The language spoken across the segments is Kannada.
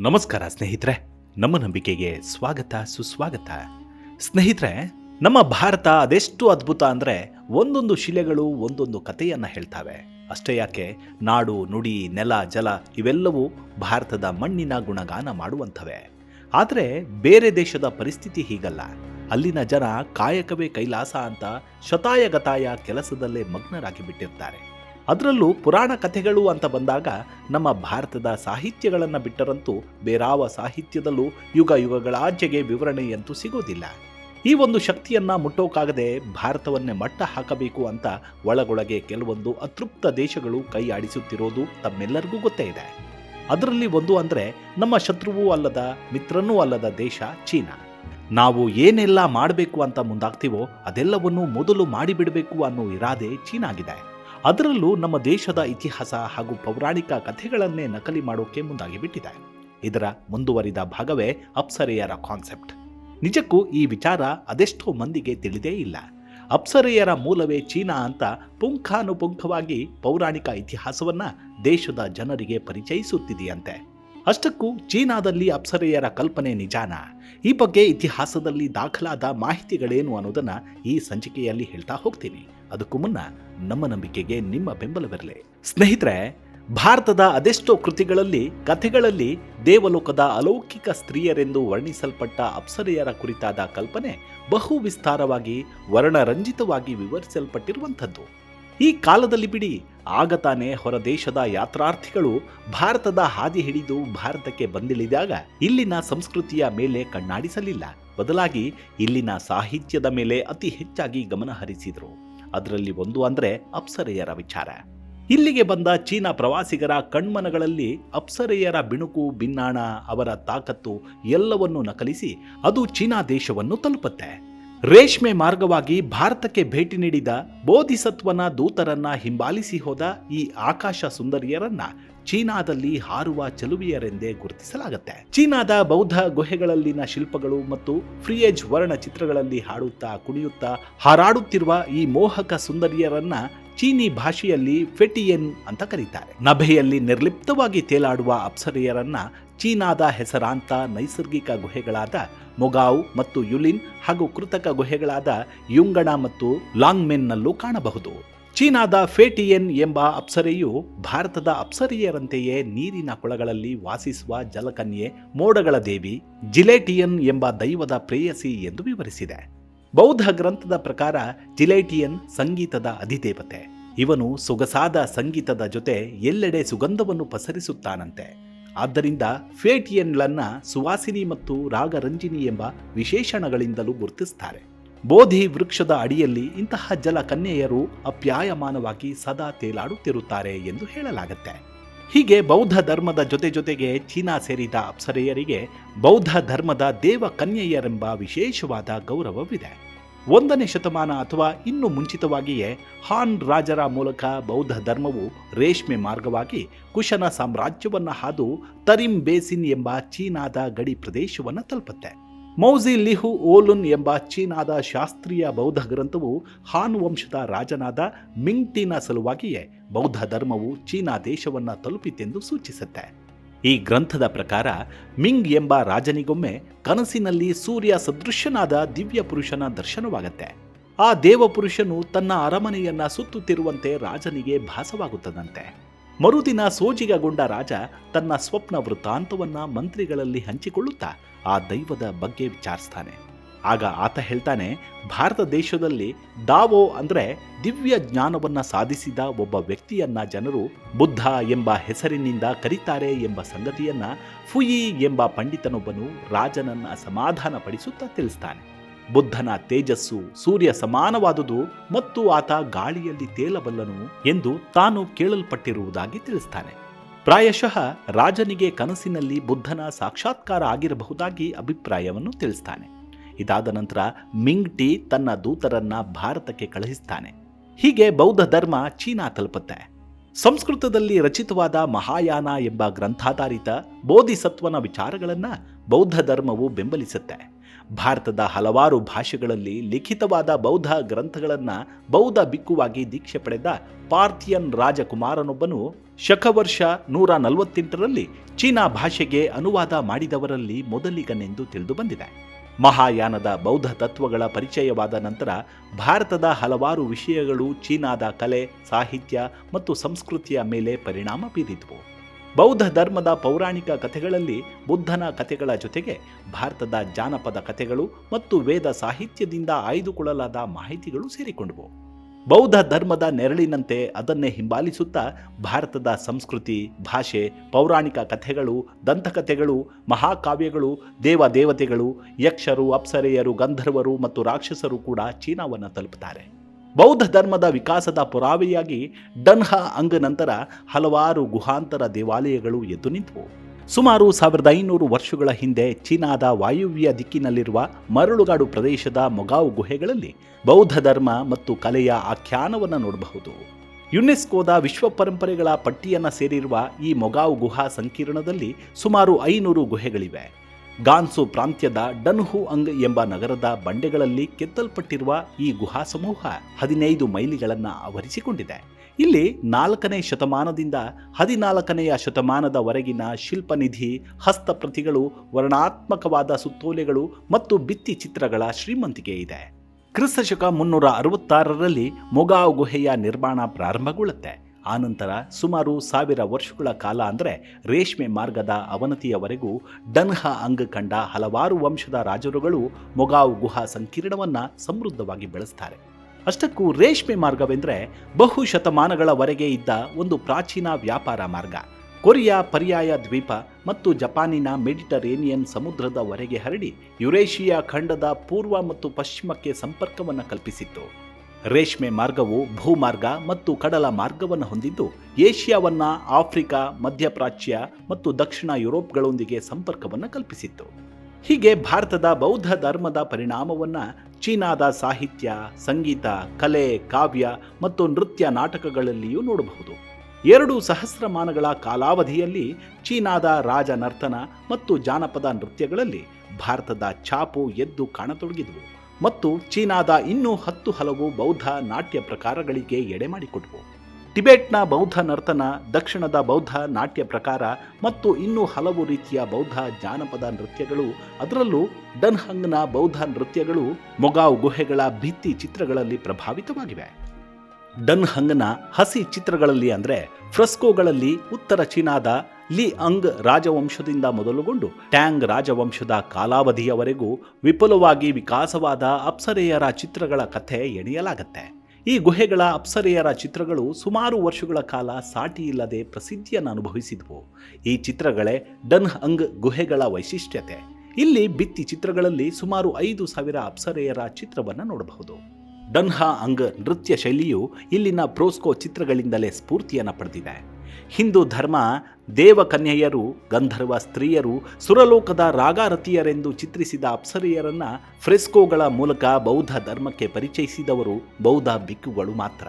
ನಮಸ್ಕಾರ ಸ್ನೇಹಿತರೆ, ನಮ್ಮ ನಂಬಿಕೆಗೆ ಸ್ವಾಗತ, ಸುಸ್ವಾಗತ. ಸ್ನೇಹಿತರೆ, ನಮ್ಮ ಭಾರತ ಅದೆಷ್ಟು ಅದ್ಭುತ ಅಂದರೆ ಒಂದೊಂದು ಶಿಲೆಗಳು, ಒಂದೊಂದು ಕಥೆಯನ್ನು ಹೇಳ್ತಾವೆ. ಅಷ್ಟೇ ಯಾಕೆ, ನಾಡು, ನುಡಿ, ನೆಲ, ಜಲ ಇವೆಲ್ಲವೂ ಭಾರತದ ಮಣ್ಣಿನ ಗುಣಗಾನ ಮಾಡುವಂಥವೆ. ಆದರೆ ಬೇರೆ ದೇಶದ ಪರಿಸ್ಥಿತಿ ಹೀಗಲ್ಲ. ಅಲ್ಲಿನ ಜನ ಕಾಯಕವೇ ಕೈಲಾಸ ಅಂತ ಶತಾಯಗತಾಯ ಕೆಲಸದಲ್ಲೇ ಮಗ್ನರಾಗಿ ಬಿಟ್ಟಿರ್ತಾರೆ. ಅದರಲ್ಲೂ ಪುರಾಣ ಕಥೆಗಳು ಅಂತ ಬಂದಾಗ ನಮ್ಮ ಭಾರತದ ಸಾಹಿತ್ಯಗಳನ್ನು ಬಿಟ್ಟರಂತೂ ಬೇರಾವ ಸಾಹಿತ್ಯದಲ್ಲೂ ಯುಗ ಯುಗಗಳಾಚೆಗೆ ವಿವರಣೆಯಂತೂ ಸಿಗೋದಿಲ್ಲ. ಈ ಒಂದು ಶಕ್ತಿಯನ್ನು ಮುಟ್ಟೋಕಾಗದೆ ಭಾರತವನ್ನೇ ಮಟ್ಟ ಹಾಕಬೇಕು ಅಂತ ಒಳಗೊಳಗೆ ಕೆಲವೊಂದು ಅತೃಪ್ತ ದೇಶಗಳು ಕೈ ಆಡಿಸುತ್ತಿರೋದು ತಮ್ಮೆಲ್ಲರಿಗೂ ಗೊತ್ತೇ ಇದೆ. ಅದರಲ್ಲಿ ಒಂದು ಅಂದರೆ ನಮ್ಮ ಶತ್ರುವೂ ಅಲ್ಲದ ಮಿತ್ರನೂ ಅಲ್ಲದ ದೇಶ ಚೀನಾ. ನಾವು ಏನೆಲ್ಲ ಮಾಡಬೇಕು ಅಂತ ಮುಂದಾಗ್ತೀವೋ ಅದೆಲ್ಲವನ್ನೂ ಮೊದಲು ಮಾಡಿಬಿಡಬೇಕು ಅನ್ನೋ ಇರಾದೆ ಚೀನಾಗಿದೆ. ಅದರಲ್ಲೂ ನಮ್ಮ ದೇಶದ ಇತಿಹಾಸ ಹಾಗೂ ಪೌರಾಣಿಕ ಕಥೆಗಳನ್ನೇ ನಕಲಿ ಮಾಡೋಕೆ ಮುಂದಾಗಿ ಬಿಟ್ಟಿದೆ ಇದರ ಮುಂದುವರಿದ ಭಾಗವೇ ಅಪ್ಸರೆಯರ ಕಾನ್ಸೆಪ್ಟ್. ನಿಜಕ್ಕೂ ಈ ವಿಚಾರ ಅದೆಷ್ಟೋ ಮಂದಿಗೆ ತಿಳಿದೇ ಇಲ್ಲ. ಅಪ್ಸರೆಯರ ಮೂಲವೇ ಚೀನಾ ಅಂತ ಪುಂಖಾನುಪುಂಖವಾಗಿ ಪೌರಾಣಿಕ ಇತಿಹಾಸವನ್ನ ದೇಶದ ಜನರಿಗೆ ಪರಿಚಯಿಸುತ್ತಿದೆಯಂತೆ. ಅಷ್ಟಕ್ಕೂ ಚೀನಾದಲ್ಲಿ ಅಪ್ಸರೆಯರ ಕಲ್ಪನೆ ನಿಜಾನ. ಈ ಬಗ್ಗೆ ಇತಿಹಾಸದಲ್ಲಿ ದಾಖಲಾದ ಮಾಹಿತಿಗಳೇನು ಅನ್ನೋದನ್ನು ಈ ಸಂಚಿಕೆಯಲ್ಲಿ ಹೇಳ್ತಾ ಹೋಗ್ತೀನಿ. ಅದಕ್ಕೂ ಮುನ್ನ ನಮ್ಮ ನಂಬಿಕೆಗೆ ನಿಮ್ಮ ಬೆಂಬಲವಿರಲಿ. ಸ್ನೇಹಿತರೆ, ಭಾರತದ ಅದೆಷ್ಟೋ ಕೃತಿಗಳಲ್ಲಿ, ಕಥೆಗಳಲ್ಲಿ ದೇವಲೋಕದ ಅಲೌಕಿಕ ಸ್ತ್ರೀಯರೆಂದು ವರ್ಣಿಸಲ್ಪಟ್ಟ ಅಪ್ಸರೆಯರ ಕುರಿತಾದ ಕಲ್ಪನೆ ಬಹು ವಿಸ್ತಾರವಾಗಿ ವರ್ಣರಂಜಿತವಾಗಿ ವಿವರಿಸಲ್ಪಟ್ಟಿರುವಂಥದ್ದು. ಈ ಕಾಲದಲ್ಲಿ ಬಿಡಿ. ಆಗ ತಾನೇ ಹೊರದೇಶದ ಯಾತ್ರಾರ್ಥಿಗಳು ಭಾರತದ ಹಾದಿ ಹಿಡಿದು ಭಾರತಕ್ಕೆ ಬಂದಿಳಿದಾಗ ಇಲ್ಲಿನ ಸಂಸ್ಕೃತಿಯ ಮೇಲೆ ಕಣ್ಣಾಡಿಸಲಿಲ್ಲ. ಬದಲಾಗಿ ಇಲ್ಲಿನ ಸಾಹಿತ್ಯದ ಮೇಲೆ ಅತಿ ಹೆಚ್ಚಾಗಿ ಗಮನ ಹರಿಸಿದರು. ಅದರಲ್ಲಿ ಒಂದು ಅಂದರೆ ಅಪ್ಸರೆಯರ ವಿಚಾರ. ಇಲ್ಲಿಗೆ ಬಂದ ಚೀನಾ ಪ್ರವಾಸಿಗರ ಕಣ್ಮನಗಳಲ್ಲಿ ಅಪ್ಸರೆಯರ ಬಿಣುಕು, ಬಿನ್ನಾಣ, ಅವರ ತಾಕತ್ತು ಎಲ್ಲವನ್ನೂ ನಕಲಿಸಿ ಅದು ಚೀನಾ ದೇಶವನ್ನು ತಲುಪುತ್ತೆ. ರೇಷ್ಮೆ ಮಾರ್ಗವಾಗಿ ಭಾರತಕ್ಕೆ ಭೇಟಿ ನೀಡಿದ ಬೋಧಿಸತ್ವನ ದೂತರನ್ನ ಹಿಂಬಾಲಿಸಿ ಹೋದ ಈ ಆಕಾಶ ಸುಂದರಿಯರನ್ನ ಚೀನಾದಲ್ಲಿ ಹಾರುವ ಚಲುವಿಯರೆಂದೇ ಗುರುತಿಸಲಾಗುತ್ತೆ. ಚೀನಾದ ಬೌದ್ಧ ಗುಹೆಗಳಲ್ಲಿನ ಶಿಲ್ಪಗಳು ಮತ್ತು ಫ್ರಿಯೇಜ್ ವರ್ಣ ಚಿತ್ರಗಳಲ್ಲಿ ಹಾಡುತ್ತಾ ಕುಣಿಯುತ್ತಾ ಹಾರಾಡುತ್ತಿರುವ ಈ ಮೋಹಕ ಸುಂದರಿಯರನ್ನ ಚೀನಿ ಭಾಷೆಯಲ್ಲಿ ಫೆಟಿಯನ್ ಅಂತ ಕರೀತಾರೆ. ನಭೆಯಲ್ಲಿ ನಿರ್ಲಿಪ್ತವಾಗಿ ತೇಲಾಡುವ ಅಪ್ಸರೆಯರನ್ನ ಚೀನಾದ ಹೆಸರಾಂತ ನೈಸರ್ಗಿಕ ಗುಹೆಗಳಾದ ಮೊಗಾವ್ ಮತ್ತು ಯುಲಿನ್ ಹಾಗೂ ಕೃತಕ ಗುಹೆಗಳಾದ ಯುಂಗಣ ಮತ್ತು ಲಾಂಗ್ಮೆನ್ನಲ್ಲೂ ಕಾಣಬಹುದು. ಚೀನಾದ ಫೇಟಿಯನ್ ಎಂಬ ಅಪ್ಸರೆಯು ಭಾರತದ ಅಪ್ಸರಿಯರಂತೆಯೇ ನೀರಿನ ಕೊಳಗಳಲ್ಲಿ ವಾಸಿಸುವ ಜಲಕನ್ಯೆ ಮೋಡಗಳ ದೇವಿ ಜಿಲೇಟಿಯನ್ ಎಂಬ ದೈವದ ಪ್ರೇಯಸಿ ಎಂದು ವಿವರಿಸಿದೆ. ಬೌದ್ಧ ಗ್ರಂಥದ ಪ್ರಕಾರ ಜಿಲೇಟಿಯನ್ ಸಂಗೀತದ ಅಧಿದೇವತೆ. ಇವನು ಸೊಗಸಾದ ಸಂಗೀತದ ಜೊತೆ ಎಲ್ಲೆಡೆ ಸುಗಂಧವನ್ನು ಪಸರಿಸುತ್ತಾನಂತೆ. ಆದ್ದರಿಂದ ಫೇಟಿಯನ್ಲನ್ನು ಸುವಾಸಿನಿ ಮತ್ತು ರಾಗರಂಜಿನಿ ಎಂಬ ವಿಶೇಷಣಗಳಿಂದಲೂ ಗುರುತಿಸ್ತಾರೆ. ಬೋಧಿ ವೃಕ್ಷದ ಅಡಿಯಲ್ಲಿ ಇಂತಹ ಜಲ ಕನ್ಯೆಯರು ಅಪ್ಯಾಯಮಾನವಾಗಿ ಸದಾ ತೇಲಾಡುತ್ತಿರುತ್ತಾರೆ ಎಂದು ಹೇಳಲಾಗುತ್ತೆ. ಹೀಗೆ ಬೌದ್ಧ ಧರ್ಮದ ಜೊತೆ ಜೊತೆಗೆ ಚೀನಾ ಸೇರಿದ ಅಪ್ಸರೆಯರಿಗೆ ಬೌದ್ಧ ಧರ್ಮದ ದೇವ ಕನ್ಯೆಯರೆಂಬ ವಿಶೇಷವಾದ ಗೌರವವಿದೆ. ಒಂದನೇ ಶತಮಾನ ಅಥವಾ ಇನ್ನು ಮುಂಚಿತವಾಗಿಯೇ ಹಾನ್ ರಾಜರ ಮೂಲಕ ಬೌದ್ಧ ಧರ್ಮವು ರೇಷ್ಮೆ ಮಾರ್ಗವಾಗಿ ಕುಶನ ಸಾಮ್ರಾಜ್ಯವನ್ನು ಹಾದು ತರಿಂ ಬೇಸಿನ್ ಎಂಬ ಚೀನಾದ ಗಡಿ ಪ್ರದೇಶವನ್ನು ತಲುಪುತ್ತೆ. ಮೌಜಿ ಲಿಹು ಓಲುನ್ ಎಂಬ ಚೀನಾದ ಶಾಸ್ತ್ರೀಯ ಬೌದ್ಧ ಗ್ರಂಥವು ಹಾನ್ ವಂಶದ ರಾಜನಾದ ಮಿಂಗ್ಟಿನ ಸಲುವಾಗಿಯೇ ಬೌದ್ಧ ಧರ್ಮವು ಚೀನಾ ದೇಶವನ್ನು ತಲುಪಿತೆಂದು ಸೂಚಿಸುತ್ತೆ. ಈ ಗ್ರಂಥದ ಪ್ರಕಾರ ಮಿಂಗ್ ಎಂಬ ರಾಜನಿಗೊಮ್ಮೆ ಕನಸಿನಲ್ಲಿ ಸೂರ್ಯ ಸದೃಶ್ಯನಾದ ದಿವ್ಯ ಪುರುಷನ ದರ್ಶನವಾಗತ್ತೆ. ಆ ದೇವಪುರುಷನು ತನ್ನ ಅರಮನೆಯನ್ನ ಸುತ್ತುತ್ತಿರುವಂತೆ ರಾಜನಿಗೆ ಭಾಸವಾಗುತ್ತದಂತೆ. ಮರುದಿನ ಸೋಜಿಗಗೊಂಡ ರಾಜ ತನ್ನ ಸ್ವಪ್ನ ವೃತ್ತಾಂತವನ್ನ ಮಂತ್ರಿಗಳಲ್ಲಿ ಹಂಚಿಕೊಳ್ಳುತ್ತಾ ಆ ದೈವದ ಬಗ್ಗೆ ವಿಚಾರಿಸ್ತಾನೆ. ಆಗ ಆತ ಹೇಳ್ತಾನೆ, ಭಾರತ ದೇಶದಲ್ಲಿ ದಾವೋ ಅಂದ್ರೆ ದಿವ್ಯ ಜ್ಞಾನವನ್ನ ಸಾಧಿಸಿದ ಒಬ್ಬ ವ್ಯಕ್ತಿಯನ್ನ ಜನರು ಬುದ್ಧ ಎಂಬ ಹೆಸರಿನಿಂದ ಕರೀತಾರೆ ಎಂಬ ಸಂಗತಿಯನ್ನ ಫುಯಿ ಎಂಬ ಪಂಡಿತನೊಬ್ಬನು ರಾಜನನ್ನ ಸಮಾಧಾನ ಪಡಿಸುತ್ತಾ ತಿಳಿಸ್ತಾನೆ. ಬುದ್ಧನ ತೇಜಸ್ಸು ಸೂರ್ಯ ಸಮಾನವಾದುದು ಮತ್ತು ಆತ ಗಾಳಿಯಲ್ಲಿ ತೇಲಬಲ್ಲನು ಎಂದು ತಾನು ಕೇಳಲ್ಪಟ್ಟಿರುವುದಾಗಿ ತಿಳಿಸ್ತಾನೆ. ಪ್ರಾಯಶಃ ರಾಜನಿಗೆ ಕನಸಿನಲ್ಲಿ ಬುದ್ಧನ ಸಾಕ್ಷಾತ್ಕಾರ ಆಗಿರಬಹುದಾಗಿ ಅಭಿಪ್ರಾಯವನ್ನು ತಿಳಿಸ್ತಾನೆ. ಇದಾದ ನಂತರ ಮಿಂಗ್ ಟಿ ತನ್ನ ದೂತರನ್ನ ಭಾರತಕ್ಕೆ ಕಳುಹಿಸ್ತಾನೆ. ಹೀಗೆ ಬೌದ್ಧ ಧರ್ಮ ಚೀನಾ ತಲುಪುತ್ತೆ. ಸಂಸ್ಕೃತದಲ್ಲಿ ರಚಿತವಾದ ಮಹಾಯಾನ ಎಂಬ ಗ್ರಂಥಾಧಾರಿತ ಬೋಧಿಸತ್ವನ ವಿಚಾರಗಳನ್ನು ಬೌದ್ಧ ಧರ್ಮವು ಬೆಂಬಲಿಸುತ್ತೆ. ಭಾರತದ ಹಲವಾರು ಭಾಷೆಗಳಲ್ಲಿ ಲಿಖಿತವಾದ ಬೌದ್ಧ ಗ್ರಂಥಗಳನ್ನು ಬೌದ್ಧ ಬಿಕ್ಕುವಾಗಿ ದೀಕ್ಷೆ ಪಡೆದ ಪಾರ್ಥಿಯನ್ ರಾಜಕುಮಾರನೊಬ್ಬನು ಶಕವರ್ಷ ನೂರ ನಲವತ್ತೆಂಟರಲ್ಲಿ ಚೀನಾ ಭಾಷೆಗೆ ಅನುವಾದ ಮಾಡಿದವರಲ್ಲಿ ಮೊದಲಿಗನೆಂದು ತಿಳಿದುಬಂದಿದೆ ಮಹಾಯಾನದ ಬೌದ್ಧ ತತ್ವಗಳ ಪರಿಚಯವಾದ ನಂತರ ಭಾರತದ ಹಲವಾರು ವಿಷಯಗಳು ಚೀನಾದ ಕಲೆ, ಸಾಹಿತ್ಯ ಮತ್ತು ಸಂಸ್ಕೃತಿಯ ಮೇಲೆ ಪರಿಣಾಮ ಬೀರಿದವು. ಬೌದ್ಧ ಧರ್ಮದ ಪೌರಾಣಿಕ ಕಥೆಗಳಲ್ಲಿ ಬುದ್ಧನ ಕಥೆಗಳ ಜೊತೆಗೆ ಭಾರತದ ಜಾನಪದ ಕಥೆಗಳು ಮತ್ತು ವೇದ ಸಾಹಿತ್ಯದಿಂದ ಆಯ್ದುಕೊಳ್ಳಲಾದ ಮಾಹಿತಿಗಳು ಸೇರಿಕೊಂಡವು. ಬೌದ್ಧ ಧರ್ಮದ ನೆರಳಿನಂತೆ ಅದನ್ನೇ ಹಿಂಬಾಲಿಸುತ್ತಾ ಭಾರತದ ಸಂಸ್ಕೃತಿ, ಭಾಷೆ, ಪೌರಾಣಿಕ ಕಥೆಗಳು, ದಂತಕಥೆಗಳು, ಮಹಾಕಾವ್ಯಗಳು ದೇವ ದೇವತೆಗಳು ಯಕ್ಷರು, ಅಪ್ಸರೆಯರು, ಗಂಧರ್ವರು ಮತ್ತು ರಾಕ್ಷಸರು ಕೂಡ ಚೀನಾವನ್ನು ತಲುಪುತ್ತಾರೆ. ಬೌದ್ಧ ಧರ್ಮದ ವಿಕಾಸದ ಪುರಾವೆಯಾಗಿ ಡನ್ಹಾ ಅಂಗ ನಂತರ ಹಲವಾರು ಗುಹಾಂತರ ದೇವಾಲಯಗಳು ಎದ್ದು ನಿಂತವು. ಸುಮಾರು ಸಾವಿರದ ಐನೂರು ವರ್ಷಗಳ ಹಿಂದೆ ಚೀನಾದ ವಾಯುವ್ಯ ದಿಕ್ಕಿನಲ್ಲಿರುವ ಮರಳುಗಾಡು ಪ್ರದೇಶದ ಮೊಗಾವು ಗುಹೆಗಳಲ್ಲಿ ಬೌದ್ಧ ಧರ್ಮ ಮತ್ತು ಕಲೆಯ ಆಖ್ಯಾನವನ್ನು ನೋಡಬಹುದು. ಯುನೆಸ್ಕೋದ ವಿಶ್ವ ಪರಂಪರೆಗಳ ಪಟ್ಟಿಯನ್ನು ಸೇರಿರುವ ಈ ಮೊಗಾವು ಗುಹಾ ಸಂಕೀರ್ಣದಲ್ಲಿ ಸುಮಾರು ಐನೂರು ಗುಹೆಗಳಿವೆ. ಗಾನ್ಸು ಪ್ರಾಂತ್ಯದ ಡನ್ಹು ಅಂಗ್ ಎಂಬ ನಗರದ ಬಂಡೆಗಳಲ್ಲಿ ಕೆತ್ತಲ್ಪಟ್ಟಿರುವ ಈ ಗುಹಾ ಸಮೂಹ ಹದಿನೈದು ಮೈಲಿಗಳನ್ನು ಆವರಿಸಿಕೊಂಡಿದೆ. ಇಲ್ಲಿ ನಾಲ್ಕನೇ ಶತಮಾನದಿಂದ ಹದಿನಾಲ್ಕನೆಯ ಶತಮಾನದವರೆಗಿನ ಶಿಲ್ಪನಿಧಿ ಹಸ್ತಪ್ರತಿಗಳು ವರ್ಣಾತ್ಮಕವಾದ ಸುತ್ತೋಲೆಗಳು ಮತ್ತು ಭಿತ್ತಿ ಚಿತ್ರಗಳ ಶ್ರೀಮಂತಿಕೆ ಇದೆ. ಕ್ರಿಸ್ತಶಕ ಮುನ್ನೂರ ಅರವತ್ತಾರರಲ್ಲಿ ಮೊಗಾವ್ ಗುಹೆಯ ನಿರ್ಮಾಣ ಪ್ರಾರಂಭಗೊಳ್ಳುತ್ತೆ. ಆನಂತರ ಸುಮಾರು ಸಾವಿರ ವರ್ಷಗಳ ಕಾಲ ಅಂದರೆ ರೇಷ್ಮೆ ಮಾರ್ಗದ ಅವನತಿಯವರೆಗೂ ಡನ್ಹ ಅಂಗ ಕಂಡ ಹಲವಾರು ವಂಶದ ರಾಜರುಗಳು ಮೊಗಾವ್ ಗುಹಾ ಸಂಕೀರ್ಣವನ್ನು ಸಮೃದ್ಧವಾಗಿ ಬೆಳೆಸ್ತಾರೆ. ಅಷ್ಟಕ್ಕೂ ರೇಷ್ಮೆ ಮಾರ್ಗವೆಂದರೆ ಬಹು ಶತಮಾನಗಳವರೆಗೆ ಇದ್ದ ಒಂದು ಪ್ರಾಚೀನ ವ್ಯಾಪಾರ ಮಾರ್ಗ. ಕೊರಿಯಾ ಪರ್ಯಾಯ ದ್ವೀಪ ಮತ್ತು ಜಪಾನಿನ ಮೆಡಿಟರೇನಿಯನ್ ಸಮುದ್ರದವರೆಗೆ ಹರಡಿ ಯುರೇಷಿಯಾ ಖಂಡದ ಪೂರ್ವ ಮತ್ತು ಪಶ್ಚಿಮಕ್ಕೆ ಸಂಪರ್ಕವನ್ನು ಕಲ್ಪಿಸಿತ್ತು. ರೇಷ್ಮೆ ಮಾರ್ಗವು ಭೂಮಾರ್ಗ ಮತ್ತು ಕಡಲ ಮಾರ್ಗವನ್ನು ಹೊಂದಿದ್ದು, ಏಷ್ಯಾವನ್ನ ಆಫ್ರಿಕಾ, ಮಧ್ಯಪ್ರಾಚ್ಯ ಮತ್ತು ದಕ್ಷಿಣ ಯುರೋಪ್ಗಳೊಂದಿಗೆ ಸಂಪರ್ಕವನ್ನು ಕಲ್ಪಿಸಿತ್ತು. ಹೀಗೆ ಭಾರತದ ಬೌದ್ಧ ಧರ್ಮದ ಪರಿಣಾಮವನ್ನು ಚೀನಾದ ಸಾಹಿತ್ಯ, ಸಂಗೀತ, ಕಲೆ, ಕಾವ್ಯ ಮತ್ತು ನೃತ್ಯ ನಾಟಕಗಳಲ್ಲಿಯೂ ನೋಡಬಹುದು. ಎರಡು ಸಹಸ್ರಮಾನಗಳ ಕಾಲಾವಧಿಯಲ್ಲಿ ಚೀನಾದ ರಾಜ ನರ್ತನ ಮತ್ತು ಜಾನಪದ ನೃತ್ಯಗಳಲ್ಲಿ ಭಾರತದ ಛಾಪು ಎದ್ದು ಕಾಣತೊಡಗಿದವು. ಮತ್ತು ಚೀನಾದ ಇನ್ನೂ ಹತ್ತು ಹಲವು ಬೌದ್ಧ ನಾಟ್ಯ ಪ್ರಕಾರಗಳಿಗೆ ಎಡೆ ಮಾಡಿಕೊಟ್ಟವು ಟಿಬೆಟ್ನ ಬೌದ್ಧ ನರ್ತನ, ದಕ್ಷಿಣದ ಬೌದ್ಧ ನಾಟ್ಯ ಪ್ರಕಾರ ಮತ್ತು ಇನ್ನೂ ಹಲವು ರೀತಿಯ ಬೌದ್ಧ ಜಾನಪದ ನೃತ್ಯಗಳು, ಅದರಲ್ಲೂ ಡನ್ಹಂಗ್ನ ಬೌದ್ಧ ನೃತ್ಯಗಳು ಮೊಗಾವ್ ಗುಹೆಗಳ ಭಿತ್ತಿ ಚಿತ್ರಗಳಲ್ಲಿ ಪ್ರಭಾವಿತವಾಗಿವೆ. ಡನ್ಹಂಗ್ನ ಹಸಿ ಚಿತ್ರಗಳಲ್ಲಿ ಅಂದರೆ ಫ್ರೆಸ್ಕೋಗಳಲ್ಲಿ ಉತ್ತರ ಚೀನಾದ ಲಿ ಅಂಗ್ ರಾಜವಂಶದಿಂದ ಮೊದಲುಗೊಂಡು ಟ್ಯಾಂಗ್ ರಾಜವಂಶದ ಕಾಲಾವಧಿಯವರೆಗೂ ವಿಪುಲವಾಗಿ ವಿಕಾಸವಾದ ಅಪ್ಸರೆಯರ ಚಿತ್ರಗಳ ಕಥೆ ಎಣೆಯಲಾಗತ್ತೆ. ಈ ಗುಹೆಗಳ ಅಪ್ಸರೆಯರ ಚಿತ್ರಗಳು ಸುಮಾರು ವರ್ಷಗಳ ಕಾಲ ಸಾಟಿಯಿಲ್ಲದೆ ಪ್ರಸಿದ್ಧಿಯನ್ನು ಅನುಭವಿಸಿದವು. ಈ ಚಿತ್ರಗಳೇ ಡನ್ ಅಂಗ್ ಗುಹೆಗಳ ವೈಶಿಷ್ಟ್ಯತೆ. ಇಲ್ಲಿ ಬಿತ್ತಿ ಚಿತ್ರಗಳಲ್ಲಿ ಸುಮಾರು ಐದು ಸಾವಿರ ಅಪ್ಸರೆಯರ ಚಿತ್ರವನ್ನು ನೋಡಬಹುದು. ಡನ್ಹಾ ಅಂಗ್ ನೃತ್ಯ ಶೈಲಿಯು ಇಲ್ಲಿನ ಪ್ರೋಸ್ಕೋ ಚಿತ್ರಗಳಿಂದಲೇ ಸ್ಫೂರ್ತಿಯನ್ನು ಪಡೆದಿದೆ. ಹಿಂದೂ ಧರ್ಮ ದೇವಕನ್ಯೆಯರು, ಗಂಧರ್ವ ಸ್ತ್ರೀಯರು, ಸುರಲೋಕದ ರಾಗಾರತಿಯರೆಂದು ಚಿತ್ರಿಸಿದ ಅಪ್ಸರಿಯರನ್ನು ಫ್ರೆಸ್ಕೋಗಳ ಮೂಲಕ ಬೌದ್ಧ ಧರ್ಮಕ್ಕೆ ಪರಿಚಯಿಸಿದವರು ಬೌದ್ಧ ಬಿಕ್ಕುಗಳು ಮಾತ್ರ.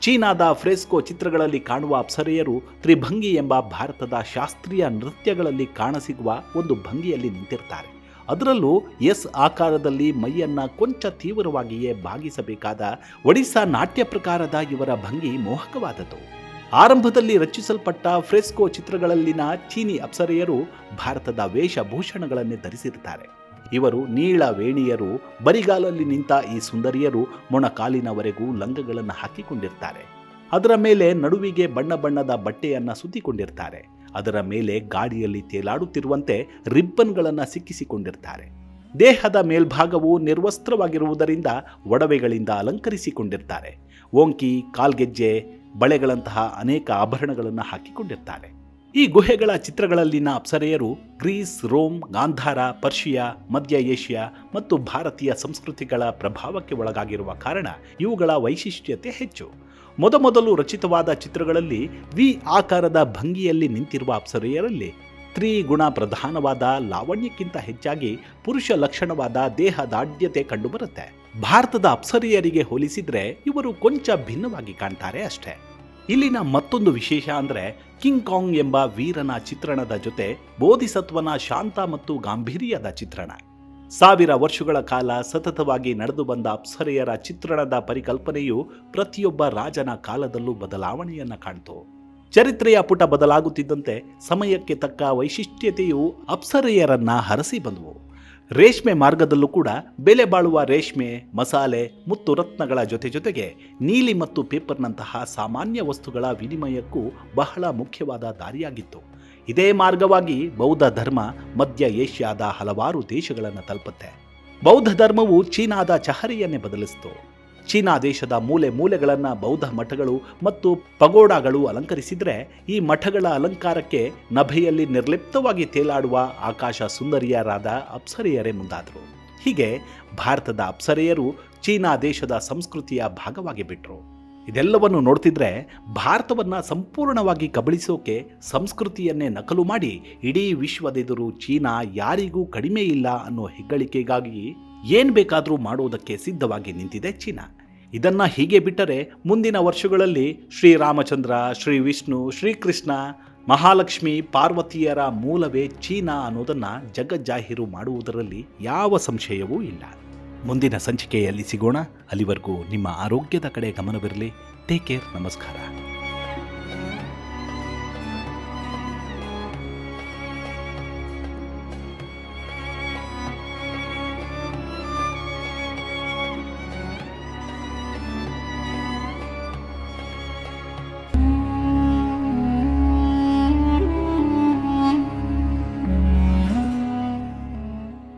ಚೀನಾದ ಫ್ರೆಸ್ಕೋ ಚಿತ್ರಗಳಲ್ಲಿ ಕಾಣುವ ಅಪ್ಸರೆಯರು ತ್ರಿಭಂಗಿ ಎಂಬ ಭಾರತದ ಶಾಸ್ತ್ರೀಯ ನೃತ್ಯಗಳಲ್ಲಿ ಕಾಣಸಿಗುವ ಒಂದು ಭಂಗಿಯಲ್ಲಿ ನಿಂತಿರ್ತಾರೆ. ಅದರಲ್ಲೂ ಎಸ್ ಆಕಾರದಲ್ಲಿ ಮೈಯನ್ನ ಕೊಂಚ ತೀವ್ರವಾಗಿಯೇ ಭಾಗಿಸಬೇಕಾದ ಒಡಿಸ್ಸಾ ನಾಟ್ಯ ಪ್ರಕಾರದ ಇವರ ಭಂಗಿ ಮೋಹಕವಾದದ್ದು. ಆರಂಭದಲ್ಲಿ ರಚಿಸಲ್ಪಟ್ಟ ಫ್ರೆಸ್ಕೋ ಚಿತ್ರಗಳಲ್ಲಿನ ಚೀನಿ ಅಪ್ಸರೆಯರು ಭಾರತದ ವೇಷಭೂಷಣಗಳನ್ನೇ ಧರಿಸಿರುತ್ತಾರೆ. ಇವರು ನೀಳ ವೇಣಿಯರು, ಬರಿಗಾಲಲ್ಲಿ ನಿಂತ ಈ ಸುಂದರಿಯರು ಮೊಣಕಾಲಿನವರೆಗೂ ಲಂಗಗಳನ್ನು ಹಾಕಿಕೊಂಡಿರ್ತಾರೆ. ಅದರ ಮೇಲೆ ನಡುವಿಗೆ ಬಣ್ಣ ಬಣ್ಣದ ಬಟ್ಟೆಯನ್ನು ಸುತ್ತಿಕೊಂಡಿರ್ತಾರೆ. ಅದರ ಮೇಲೆ ಗಾಡಿಯಲ್ಲಿ ತೇಲಾಡುತ್ತಿರುವಂತೆ ರಿಬ್ಬನ್ಗಳನ್ನು ಸಿಕ್ಕಿಸಿಕೊಂಡಿರ್ತಾರೆ. ದೇಹದ ಮೇಲ್ಭಾಗವು ನಿರ್ವಸ್ತ್ರವಾಗಿರುವುದರಿಂದ ಒಡವೆಗಳಿಂದ ಅಲಂಕರಿಸಿಕೊಂಡಿರ್ತಾರೆ. ಓಂಕಿ, ಕಾಲ್ಗೆಜ್ಜೆ, ಬಳೆಗಳಂತಹ ಅನೇಕ ಆಭರಣಗಳನ್ನು ಹಾಕಿಕೊಂಡಿರ್ತಾರೆ. ಈ ಗುಹೆಗಳ ಚಿತ್ರಗಳಲ್ಲಿನ ಅಪ್ಸರೆಯರು ಗ್ರೀಸ್, ರೋಮ್, ಗಾಂಧಾರ, ಪರ್ಷಿಯಾ, ಮಧ್ಯ ಏಷ್ಯಾ ಮತ್ತು ಭಾರತೀಯ ಸಂಸ್ಕೃತಿಗಳ ಪ್ರಭಾವಕ್ಕೆ ಒಳಗಾಗಿರುವ ಕಾರಣ ಇವುಗಳ ವೈಶಿಷ್ಟ್ಯತೆ ಹೆಚ್ಚು. ಮೊದಮೊದಲು ರಚಿತವಾದ ಚಿತ್ರಗಳಲ್ಲಿ ವಿ ಆಕಾರದ ಭಂಗಿಯಲ್ಲಿ ನಿಂತಿರುವ ಅಪ್ಸರೆಯರಲ್ಲಿ ತ್ರಿಗುಣ ಪ್ರಧಾನವಾದ, ಲಾವಣ್ಯಕ್ಕಿಂತ ಹೆಚ್ಚಾಗಿ ಪುರುಷ ಲಕ್ಷಣವಾದ ದೇಹದಾಢ್ಯತೆ ಕಂಡುಬರುತ್ತೆ. ಭಾರತದ ಅಪ್ಸರಿಯರಿಗೆ ಹೋಲಿಸಿದ್ರೆ ಇವರು ಕೊಂಚ ಭಿನ್ನವಾಗಿ ಕಾಣ್ತಾರೆ ಅಷ್ಟೇ. ಇಲ್ಲಿನ ಮತ್ತೊಂದು ವಿಶೇಷ ಅಂದರೆ ಕಿಂಗ್ ಕಾಂಗ್ ಎಂಬ ವೀರನ ಚಿತ್ರಣದ ಜೊತೆ ಬೋಧಿಸತ್ವನ ಶಾಂತ ಮತ್ತು ಗಾಂಭೀರ್ಯದ ಚಿತ್ರಣ. ಸಾವಿರ ವರ್ಷಗಳ ಕಾಲ ಸತತವಾಗಿ ನಡೆದು ಬಂದ ಅಪ್ಸರೆಯರ ಚಿತ್ರಣದ ಪರಿಕಲ್ಪನೆಯು ಪ್ರತಿಯೊಬ್ಬ ರಾಜನ ಕಾಲದಲ್ಲೂ ಬದಲಾವಣೆಯನ್ನು ಕಾಣ್ತು. ಚರಿತ್ರೆಯ ಪುಟ ಬದಲಾಗುತ್ತಿದ್ದಂತೆ ಸಮಯಕ್ಕೆ ತಕ್ಕ ವೈಶಿಷ್ಟ್ಯತೆಯು ಅಪ್ಸರೆಯರನ್ನ ಹರಸಿ ಬಂದವು. ರೇಷ್ಮೆ ಮಾರ್ಗದಲ್ಲೂ ಕೂಡ ಬೆಲೆ ಬಾಳುವ ರೇಷ್ಮೆ, ಮಸಾಲೆ, ಮುತ್ತು ರತ್ನಗಳ ಜೊತೆ ಜೊತೆಗೆ ನೀಲಿ ಮತ್ತು ಪೇಪರ್ನಂತಹ ಸಾಮಾನ್ಯ ವಸ್ತುಗಳ ವಿನಿಮಯಕ್ಕೂ ಬಹಳ ಮುಖ್ಯವಾದ ದಾರಿಯಾಗಿತ್ತು. ಇದೇ ಮಾರ್ಗವಾಗಿ ಬೌದ್ಧ ಧರ್ಮ ಮಧ್ಯ ಏಷ್ಯಾದ ಹಲವಾರು ದೇಶಗಳನ್ನು ತಲುಪುತ್ತೆ. ಬೌದ್ಧ ಧರ್ಮವು ಚೀನಾದ ಚಹರಿಯನ್ನೇ ಬದಲಿಸಿತು. ಚೀನಾ ದೇಶದ ಮೂಲೆ ಮೂಲೆಗಳನ್ನು ಬೌದ್ಧ ಮಠಗಳು ಮತ್ತು ಪಗೋಡಾಗಳು ಅಲಂಕರಿಸಿದ್ರೆ ಈ ಮಠಗಳ ಅಲಂಕಾರಕ್ಕೆ ನಭೆಯಲ್ಲಿ ನಿರ್ಲಿಪ್ತವಾಗಿ ತೇಲಾಡುವ ಆಕಾಶ ಸುಂದರಿಯರಾದ ಅಪ್ಸರೆಯರೇ ಮುಂದಾದರು. ಹೀಗೆ ಭಾರತದ ಅಪ್ಸರೆಯರು ಚೀನಾ ದೇಶದ ಸಂಸ್ಕೃತಿಯ ಭಾಗವಾಗಿ ಬಿಟ್ಟರು ಇದೆಲ್ಲವನ್ನು ನೋಡ್ತಿದ್ರೆ ಭಾರತವನ್ನ ಸಂಪೂರ್ಣವಾಗಿ ಕಬಳಿಸೋಕೆ ಸಂಸ್ಕೃತಿಯನ್ನೇ ನಕಲು ಮಾಡಿ ಇಡೀ ವಿಶ್ವದೆದುರು ಚೀನಾ ಯಾರಿಗೂ ಕಡಿಮೆ ಇಲ್ಲ ಅನ್ನೋ ಹೆಗ್ಗಳಿಕೆಗಾಗಿ ಏನ್ ಬೇಕಾದರೂ ಮಾಡುವುದಕ್ಕೆ ಸಿದ್ಧವಾಗಿ ನಿಂತಿದೆ ಚೀನಾ. ಇದನ್ನ ಹೀಗೆ ಬಿಟ್ಟರೆ ಮುಂದಿನ ವರ್ಷಗಳಲ್ಲಿ ಶ್ರೀರಾಮಚಂದ್ರ, ಶ್ರೀ ವಿಷ್ಣು ಶ್ರೀಕೃಷ್ಣ ಮಹಾಲಕ್ಷ್ಮಿ, ಪಾರ್ವತಿಯರ ಮೂಲವೇ ಚೀನಾ ಅನ್ನೋದನ್ನು ಜಗಜ್ಜಾಹೀರು ಮಾಡುವುದರಲ್ಲಿ ಯಾವ ಸಂಶಯವೂ ಇಲ್ಲ. ಮುಂದಿನ ಸಂಚಿಕೆಯಲ್ಲಿ ಸಿಗೋಣ. ಅಲ್ಲಿವರೆಗೂ ನಿಮ್ಮ ಆರೋಗ್ಯದ ಕಡೆ ಗಮನವಿರಲಿ. ಟೇಕ್ ಕೇರ್ ನಮಸ್ಕಾರ.